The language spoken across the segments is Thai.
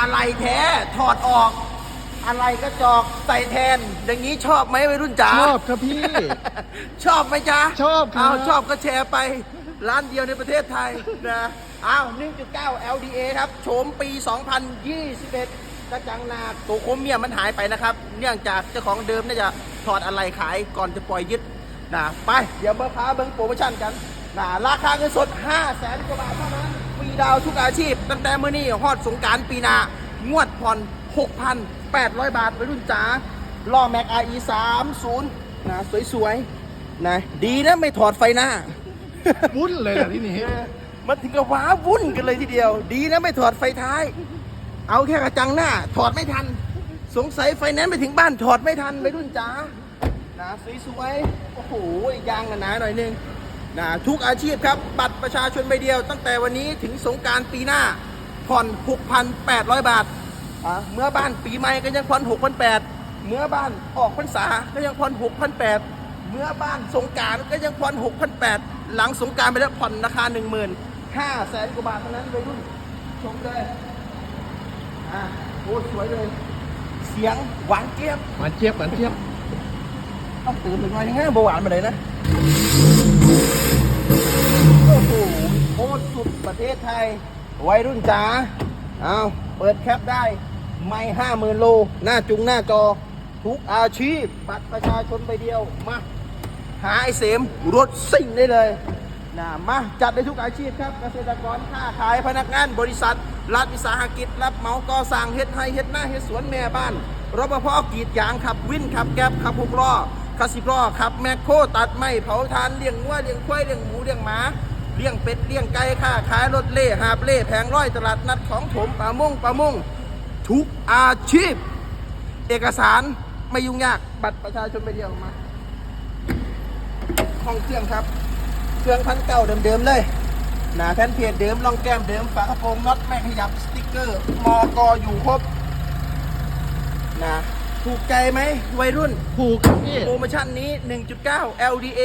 อะไรแท้ถอดออก อะไรกระจอกใส่แทน อย่างนี้ชอบไหมวัยรุ่นจ๋าชอบครับพี่ ชอบไหมจ๊ะชอบครับ เอาชอบก็แชร์ไป ร้านเดียวในประเทศไทยนะอ้าว1.9 LDA ครับโฉมปี 2021กระจังนาตัวโคมเมียมันหายไปนะครับ เนื่องจากเจ้าของเดิมน่าจะถอดอะไรขายก่อนจะปล่อยยึดนะไป เดี๋ยวเบอร์ค้าเบิ้งโปรโมชั่นกัน นะราคาเงินสด 5 0 0แสนกว่าบาทเท่านั้นฟรีดาวน์ทุกอาชีพ ตั้งแต่มื้อนี้ฮอดสงกรารปีหน้างวดผ่อน 6,800 บาทไปรุ่นจ๋าล้อแม็ก RE 30นะสวยๆนะดีนะไม่ถอดไฟหน้า วุ้นเลยแหละที่นี่เออมันถึงกับว้าวุ่นกันเลยทีเดียว ดีนะไม่ถอดไฟท้าย เอาแค่กระจังหน้า ถอดไม่ทัน สงสัยไฟแนนซ์ไปถึงบ้านถอดไม่ทันไปรุ่นจ๋านะสวยๆโอ้โหยางหนาๆหน่อยนึง นะทุกอาชีพครับ บัตรประชาชนใบเดียว ตั้งแต่วันนี้ถึงสงกรารปีหน้าผ่อน 6,800 บาทอะเมื่อบ้านปีใหม่ก็ยังผ่อน6,800เมื่อบ้านออกพรรษาก็ยังผ่อน6,800เมื่อบ้านสงกรารก็ยังผ่อน6,800หลังสงกรารไปแล้วผ่อนราคา 15,000แสนกว่าบาทเท่านั้นไปรุ่นชมเลยอะโอ้สวยเลย เสียงหวานเจี๊ยบหวานเจี๊ยบหวานเจี๊ยบต้องตื่นหนึ่งวันยังไงเบาหวานมาเลยนะ โอ้โหโคตรสุดประเทศไทยวัยรุ่นจ๋าเอาเปิดแคปได้ ไม่ห้าหมื่นโล หน้าจุงหน้าจอ ทุกอาชีพบัตรประชาชนไปเดียว มา หาไอเสมรถสิ่งได้เลยนะมาจัดได้ทุกอาชีพครับเกษตรกรค้าขายพนักงานบริษัท รัฐวิสาหกิจ รับเหมาก่อสร้างเฮ็ดไร่เฮ็ดหน้าเฮ็ดสวนแม่บ้านรปภกรีดยางขับวินขับแก๊บขับหกล้อขับสิบล้อขับแมคโครตัดไม้เผาทานเลี้ยงวัวเลี้ยงควายเลี้ยงหมูเลี้ยงหมา เลี้ยงเป็ดเลี้ยงไก่ค้าขายรถเล่หาบเล่แผงร้อยตลาดนัดของถมป่ามงป่ามงทุกอาชีพ เอกสารไม่ยุ่งยากบัตรประชาชนไปเดียวมาห้องเครื่องครับ เครื่องพันเก่าเดิมๆเลยหนาแผ่นเพจเดิมรองแก้มเดิมฝากระโปรงน็อตไม่ขยับสติ๊กเกอร์ มอกออยู่ครบนะถูกใจไหมวัยรุ่น ถูกครับพี่โปรโมชั่นนี้ 1.9 LDA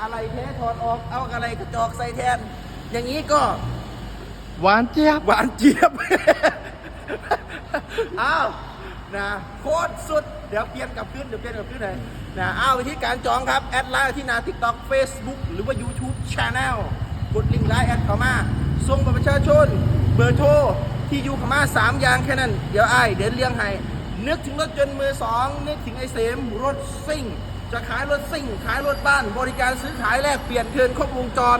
อะไรแท้ถอดออกเอาอะไรกระจอกใส่แทน อย่างนี้ก็หวานเจี๊ยบหวานเจี๊ยบ อ้าวนะโคตรสุด เดี๋ยวเปลี่ยนกลับขึ้นเดี๋ยวเปลี่ยนกลับขึ้นเลยนะอ้าววิธีการจองครับ แอดไลน์ที่หนา TikTok Facebook หรือว่า YouTube Channel กดลิงก์ไลน์แอดเข้ามาส่งบัตรประชาชน เบอร์โทร ที่อยู่เข้ามา3อย่างแค่นั้น เดี๋ยวไอ้ายเดินเลี้ยงให้นึกถึงรถยนต์มือสองนึกถึงไอ้เสมรถซิ่ง จะขายรถซิ่ง ขายรถบ้าน บริการซื้อขายแลกเปลี่ยนเทินครบวงจร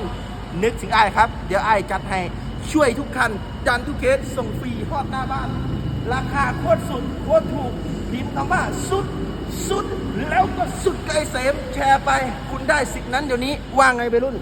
นึกถึงไอ้ครับ เดี๋ยวไอ้จัดให้ช่วยทุกคัน จันทุกเคสส่งฟรีฮอดหน้าบ้าน ราคาโคตรสุดโคตรถูกพิมพ์คำว่าสุด สุดแล้วก็สุดไกลเสมแชร์ไป คุณได้สิทธินั้นเดี๋ยวนี้ว่าไงไปรุ่น